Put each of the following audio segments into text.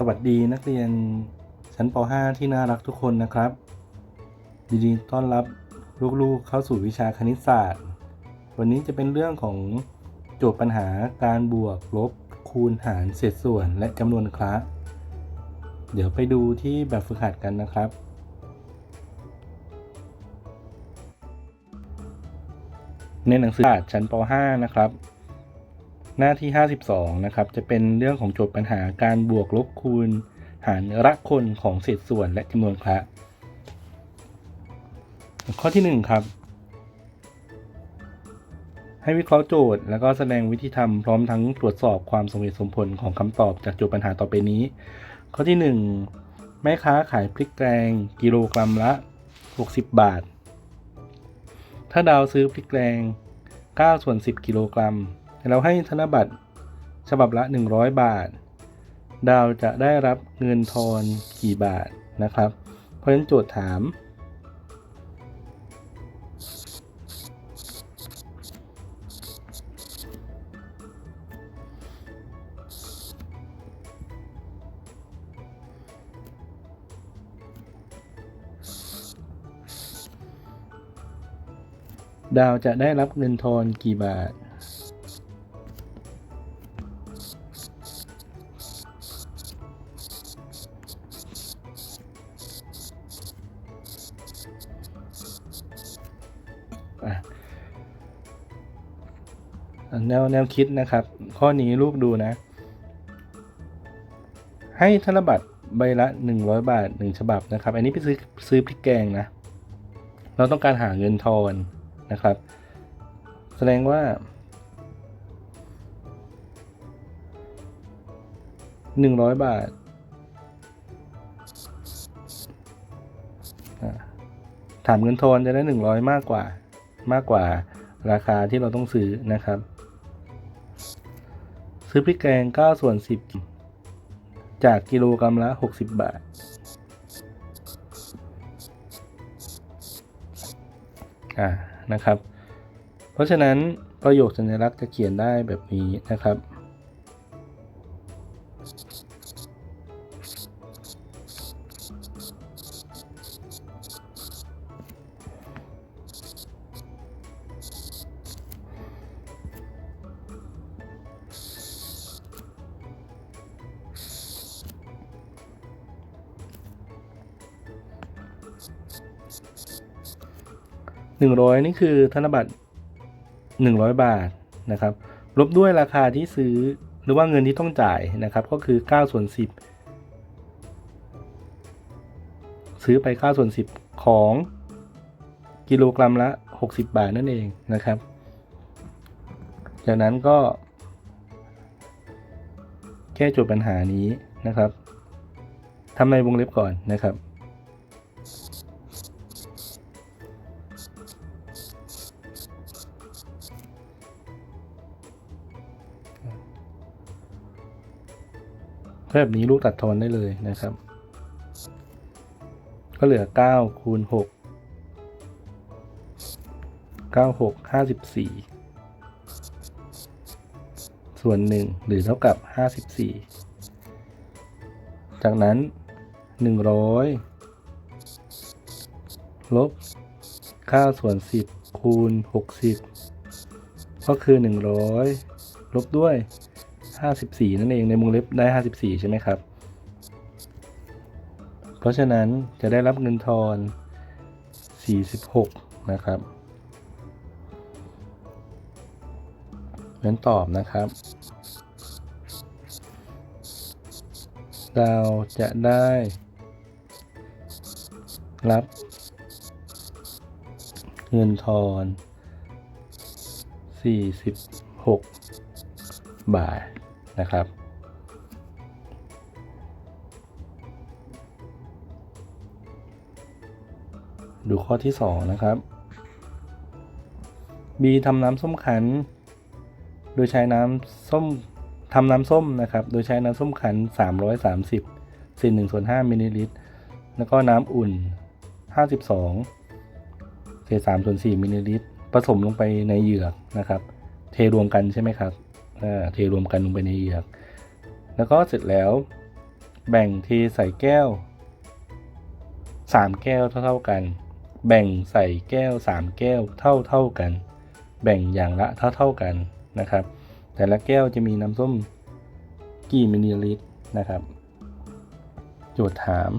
สวัสดีนักเรียนชั้นป .5 ที่น่ารักทุกคนนะครับยินดีต้อนรับลูกๆเข้าสู่วิชาคณิตศาสตร์ วันนี้จะเป็นเรื่องของโจทย์ปัญหาการบวกลบคูณหารเศษส่วนและจำนวนคละเดี๋ยวไปดูที่แบบฝึกหัดกันนะครับ ในหนังสือศาสตร์ชั้นป .5 นะครับ หน้าที่ 52 นะครับ จะเป็นเรื่องของโจทย์ปัญหาการบวกลบคูณ หารระคนของเศษส่วนและจำนวนคละข้อที่ 1 ครับ ให้วิเคราะห์โจทย์ แล้วก็แสดงวิธีทำพร้อมทั้งตรวจสอบความสมเหตุสมผลของคำตอบจากโจทย์ปัญหาต่อไปนี้ ข้อที่ 1 แม่ค้าขายพริกแกงกิโลกรัมละ 60 บาท ถ้าดาวซื้อพริกแกง9ส่วน10 กิโลกรัม เราให้ธนบัตรฉบับละ 100 บาท ดาวจะได้รับเงินทอนกี่บาทนะครับ เพราะฉะนั้นโจทย์ถาม ดาวจะได้รับเงินทอนกี่บาท แนวแนวคิดนะครับ ข้อนี้ลูกดูนะ ให้ธนบัตรใบละ 100 บาท 1 ฉบับนะครับ อันนี้ไปซื้อซื้อพริกแกงนะ เราต้องการหาเงินทอนนะครับ แสดงว่า 100 บาทอะถามเงินทอนจะได้ 100 มากกว่ามากกว่า ราคาที่เราต้องซื้อนะครับ ซื้อพริกแกง9ส่วน10 จากกิโลกรัมละ 60 บาท อ่านะครับ เพราะฉะนั้นประโยคสัญลักษณ์จะเขียนได้แบบนี้นะครับ หนึ่งร้อยนี่คือธนบัตรหนึ่งร้อยบาทนะครับลบด้วยราคาที่ซื้อหรือว่าเงินที่ต้องจ่ายนะครับ ก็คือเก้าส่วนสิบซื้อไปเก้าส่วนสิบของกิโลกรัมละหกสิบบาทนั่นเองนะครับ จากนั้นก็แก้โจทย์ปัญหานี้นะครับทำในวงเล็บก่อนนะครับ แบบนี้ลูกตัดทอนได้เลยนะครับ ก็เหลือ9คูณ6 9 6 54 ส่วน 1 หรือเท่ากับ 54 จากนั้น 100 ลบ9ส่วน 10 คูณ 60 ก็คือ 100 ลบด้วย 54นั่นเองในวงเล็บได้54ใช่ไหมครับ เพราะฉะนั้นจะได้รับเงินทอน46นะครับนั้นตอบนะครับ เราจะได้รับเงินทอน46 บาท นะครับ ดูข้อที่ 2 นะครับ B ทำน้ำส้มขัน โดยใช้น้ำส้มทำน้ำส้มนะครับ โดยใช้น้ำส้มขัน 330ส่วน1ส่วน5มิลลิลิตร แล้วก็น้ำอุ่น 52เศษ3ส่วน4มิลลิลิตร ผสมลงไปในเหยือกนะครับ เทรวมกันใช่ไหมครับ เทรวมกันลงไปในเหยือก แล้วก็เสร็จแล้ว แบ่งเทใส่แก้ว 3 แก้วเท่าๆกัน แบ่งใส่แก้ว 3 แก้วเท่าเท่าๆกัน แบ่งอย่างละเท่าเท่าๆกันนะครับ แต่ละแก้วจะมีน้ำส้มกี่มิลลิลิตรนะครับ โจทย์ถาม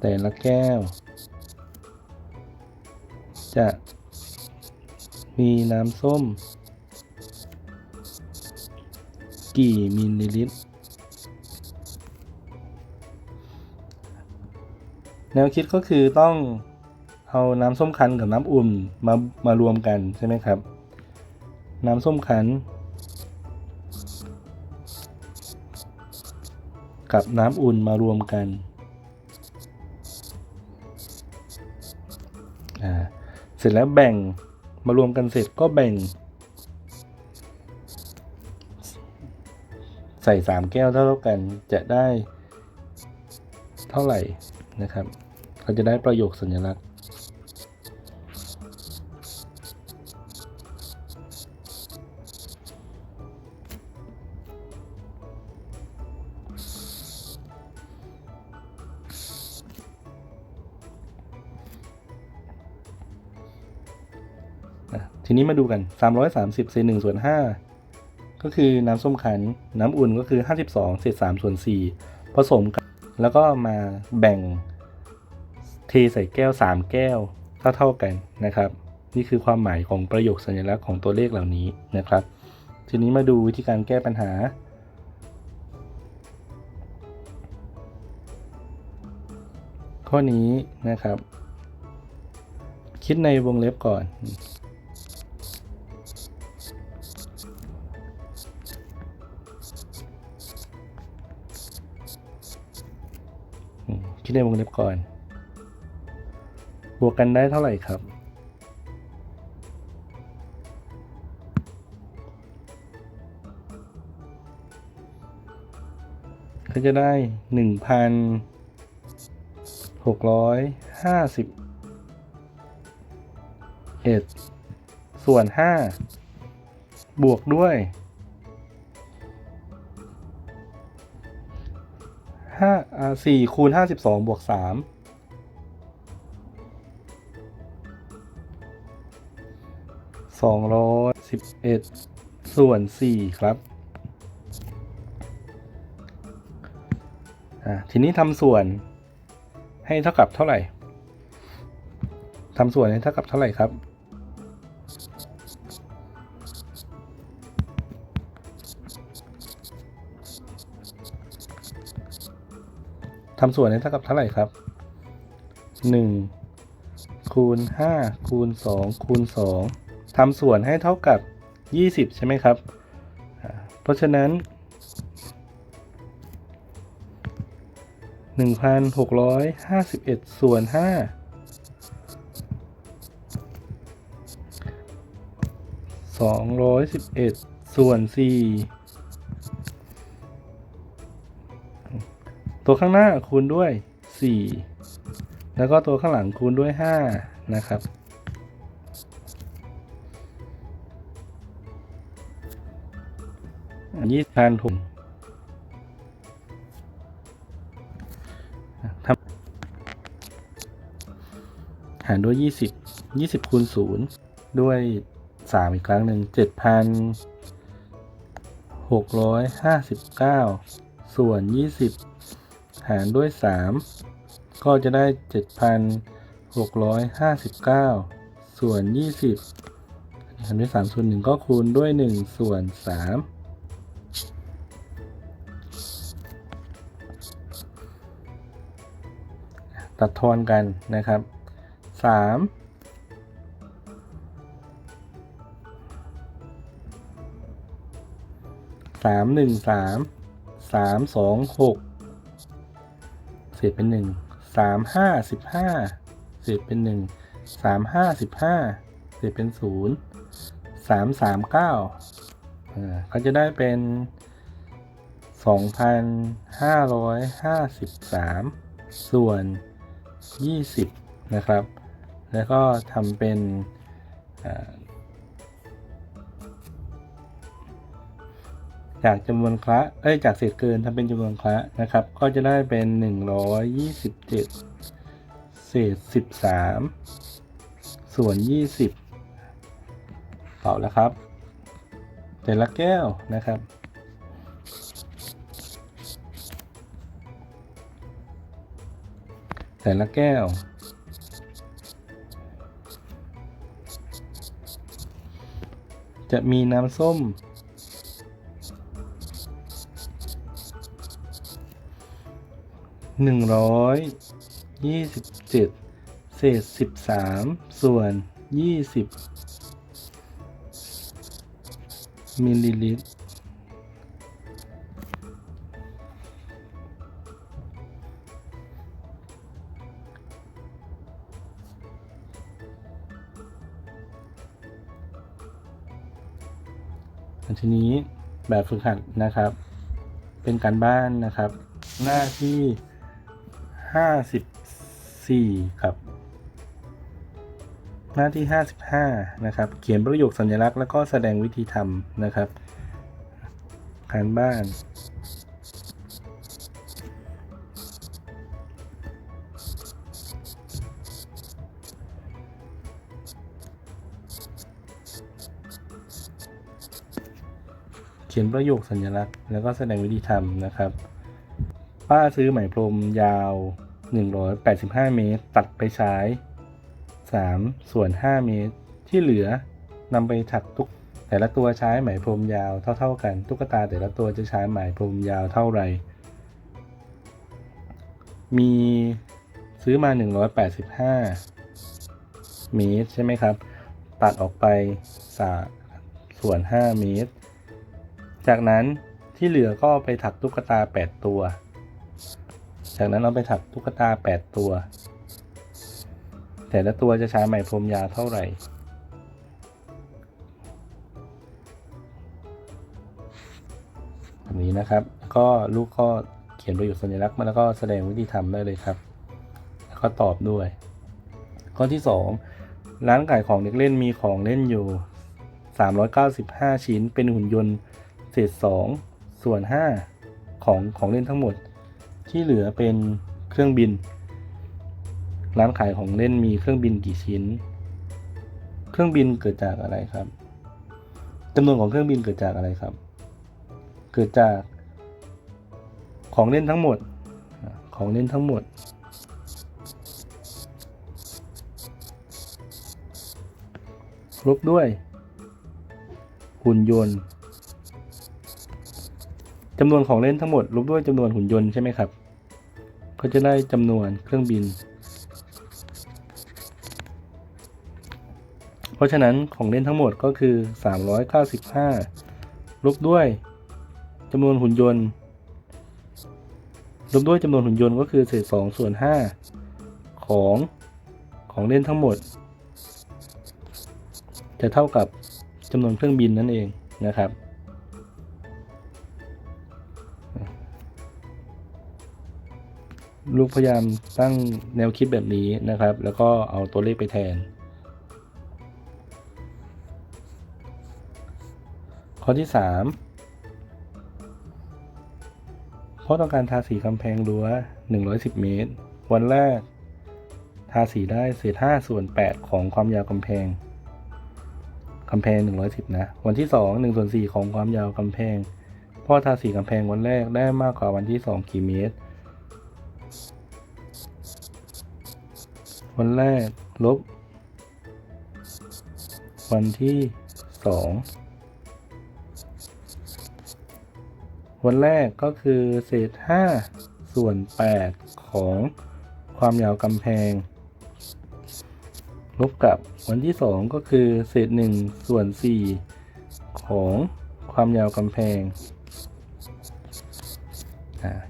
แต่ละแก้ว จะมีน้ำส้ม กี่มิลลิลิตร แนวคิดก็คือต้องเอาน้ำส้มคั้นกับน้ำอุ่นมามารวมกันใช่ไหมครับ น้ำส้มคั้น กับน้ำอุ่นมารวมกัน ร็จแล้วแบ่งมารวมกันเสร็จก็แบ่ง ใส่สามแก้วเท่ากันจะได้เท่าไหร่นะครับ เราจะได้ประโยคสัญลักษณ์ นี้มาดูกัน 330เศษ1ส่วน5ก็คือน้ำส้มคั้นน้ำอุ่นก็คือ 52เศษ3ส่วน4ผสมกัน แล้วก็มาแบ่งเทใส่แก้ว 3 แก้วเท่าเท่ากันนะครับ นี่คือความหมายของประโยคสัญลักษณ์ของตัวเลขเหล่านี้นะครับ ทีนี้มาดูวิธีการแก้ปัญหาข้อนี้นะครับ คิดในวงเล็บก่อน คิดในวงเล็บก่อน บวกกันได้เท่าไหร่ครับ ก็จะได้หนึ่งพันหกร้อยห้าสิบเอ็ดส่วนห้าบวกด้วย ห้าอ่าสี่คูณห้าสิบสองบวกสามสองร้อยสิบเอ็ดส่วนสี่ครับอ่าทีนี้ทำส่วนให้เท่ากับเท่าไหร่ทำส่วนให้เท่ากับเท่าไหร่ครับำส่วนให้เท่ากับเท่าไหร่ครับหนึ่งคูณห้าคูณสองคูณสองทำส่วนให้เท่ากับยี่สิบใช่ไหมครับ เพราะฉะนั้นหนึ่งพันหกร้อยห้าสิบเอ็ดส่วนห้าสองร้อยสิบเอ็ดส่วนสี่ ตัวข้างหน้าคูณด้วยสี่แล้วก็ตัวข้างหลังคูณด้วยห้านะครับยี่สิบพันถุงทำหารด้วยยี่สิบยี่สิบคูณศูนย์ด้วยสามอีกครั้งหนึ่งเจ็ดพันหกร้อยห้าสิบเก้าส่วนยี่สิบ หารด้วย 3 ก็จะได้ 7,659 ส่วน 20หารด้วย3ส่วน 1 ก็คูณด้วย 1 ส่วน 3ตัดทอนกันนะครับ3มสองหก ษเป็นหนึ่งสามห้าสิบห้าเศษเป็นหนึ่งสามห้าสิบห้าเศษเป็นศูนย์สามสามเก้าเขาจะได้เป็นสองพันห้าร้อยห้าสิบสามส่วน20นะครับ แล้วก็ทำเป็น จากจำนวนคละเอ้ยจากเศษเกินทำเป็นจำนวนคละนะครับ ก็จะได้เป็น 127 เศษ 13 ส่วน 20ตอบแล้วครับ แต่ละแก้วนะครับแต่ละแก้ว จะมีน้ำส้ม หนึ่งร้อยยี่สิบเจ็ดเศษสิบสามส่วนยี่สิบมิลลิลิตร ทีนี้แบบฝึกหัดนะครับ เป็นการบ้านนะครับ หน้าที่ ห้าสิบสี่ครับ หน้าที่ห้าสิบห้านะครับ เขียนประโยคสัญลักษณ์แล้วก็แสดงวิธีทำนะครับการบ้านเขียนประโยคสัญลักษณ์ แล้วก็แสดงวิธีทำนะครับ ป้าซื้อไหมพรมยาว 185 เมตร ตัดไปใช้3ส่วน 5 เมตร ที่เหลือนำไปถักทุก แต่ละตัวใช้ไหมพรมยาวเท่า ๆ กัน ตุ๊กตาแต่ละตัวจะใช้ไหมพรมยาวเท่าไหร่ มีซื้อมา 185 เมตร ใช่ไหมครับ ตัดออกไปสาส่วน 5 เมตร จากนั้นที่เหลือก็ไปถักตุ๊กตา 8 ตัว จากนั้นเราไปถักตุ๊กตา 8 ตัว แต่ละตัวจะใช้ไหมพรมยาวเท่าไหร่ แบบนี้นะครับ ก็ลูกก็เขียนประโยคสัญลักษณ์มาแล้วก็แสดงวิธีทำได้เลยครับ แล้วก็ตอบด้วย ข้อที่ 2 ร้านขายของเด็กเล่นมีของเล่นอยู่ 395 ชิ้น เป็นหุ่นยนต์เศษ2ส่วน 5 ของของเล่นทั้งหมด ที่เหลือเป็นเครื่องบิน ร้านขายของเล่นมีเครื่องบินกี่ชิ้น เครื่องบินเกิดจากอะไรครับจำนวนของเครื่องบินเกิดจากอะไรครับ เกิดจากของเล่นทั้งหมด ของเล่นทั้งหมด ลบด้วยหุ่นยนต์ จำนวนของเล่นทั้งหมดลบด้วยจำนวนหุ่นยนต์ใช่ไหมครับ ก็จะได้จำนวนเครื่องบิน เพราะฉะนั้นของเล่นทั้งหมดก็คือ 395 ลบด้วยจำนวนหุ่นยนต์ ลบด้วยจำนวนหุ่นยนต์ก็คือเศษ2ส่วน 5 ของของเล่นทั้งหมด จะเท่ากับจำนวนเครื่องบินนั่นเองนะครับ ลูกพยายามตั้งแนวคิดแบบนี้นะครับ แล้วก็เอาตัวเลขไปแทน ข้อที่ 3 เพราะต้องการทาสีกำแพงรั้ว 110 เมตร วันแรก ทาสีได้เศษ5ส่วน 8 ของความยาวกำแพงกำแพง 110 นะ วันที่ 2 1ส่วน4ของความยาวกำแพงพ่อทาสีกำแพงวันแรกได้มากกว่าวันที่ 2 กี่เมตร วันแรก ลบ วันที่2วันแรกก็คือเศษ 5 ส่วน 8 ของความยาวกำแพง ลบกับวันที่ 2 ก็คือเศษ 1 ส่วน 4 ของความยาวกำแพง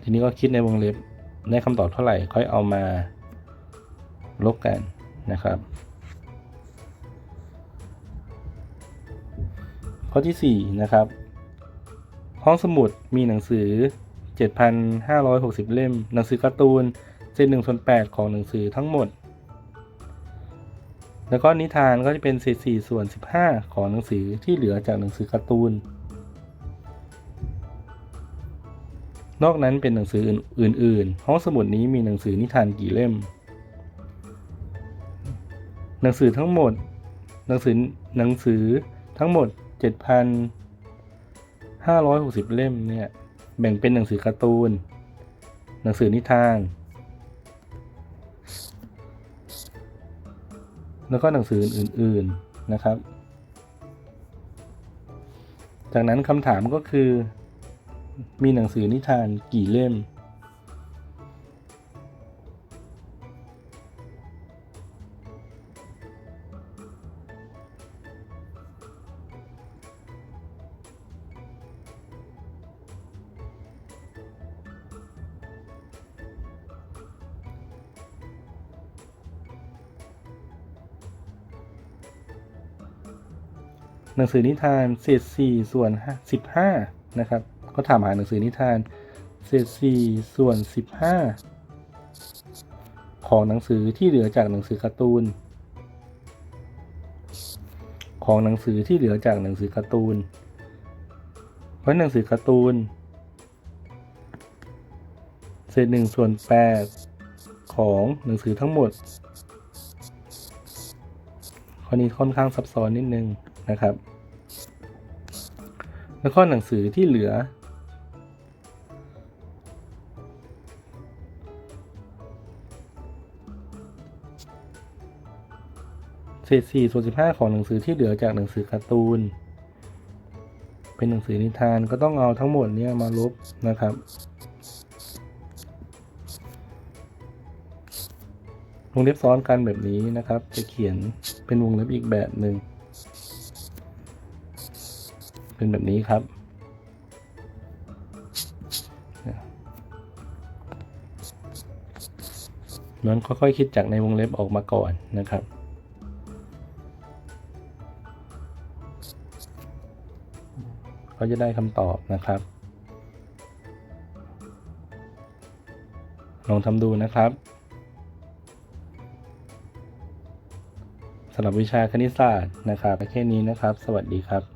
ทีนี้ก็คิดในวงเล็บได้คำตอบเท่าไหร่ค่อยเอามา ลบกันนะครับ ข้อที่ 4 นะครับ ห้องสมุดมีหนังสือ 7,560 เล่ม หนังสือการ์ตูนเศษ1ส่วน8ของหนังสือทั้งหมด แล้วก็นิทานก็จะเป็นเศษ4ส่วน15ของหนังสือที่เหลือจากหนังสือการ์ตูน นอกนั้นเป็นหนังสืออื่นๆ ห้องสมุดนี้มีหนังสือนิทานกี่เล่ม หนังสือทั้งหมด หนังสือหนังสือทั้งหมด 7,560 เล่มเนี่ยแบ่งเป็นหนังสือการ์ตูน หนังสือนิทาน แล้วก็หนังสืออื่นๆนะครับ จากนั้นคำถามก็คือ มีหนังสือนิทานกี่เล่ม หนังสือนิทานเศษสี่ส่วนสิบห้านะครับ ก็ถามหาหนังสือนิทานเศษสี่ส่วนสิบห้าของหนังสือที่เหลือจากหนังสือการ์ตูน ของหนังสือที่เหลือจากหนังสือการ์ตูน เพราะหนังสือการ์ตูน เศษหนึ่งส่วนแปดของหนังสือทั้งหมดข้อนี้ค่อนข้างซับซ้อนนิดนึง นะครับ แล้วก็หนังสือที่เหลือ เศษสี่ส่วนสิบห้าของหนังสือที่เหลือจากหนังสือการ์ตูน เป็นหนังสือนิทานก็ต้องเอาทั้งหมดเนี้มาลบนะครับวงเล็บซ้อนกันแบบนี้นะครับ จะเขียนเป็นวงเล็บอีกแบบหนึ่ง เป็นแบบนี้ครับ นั้นค่อยๆคิดจากในวงเล็บออกมาก่อนนะครับก็จะได้คำตอบนะครับ ลองทำดูนะครับสำหรับวิชาคณิตศาสตร์นะครับแค่นี้นะครับ สวัสดีครับ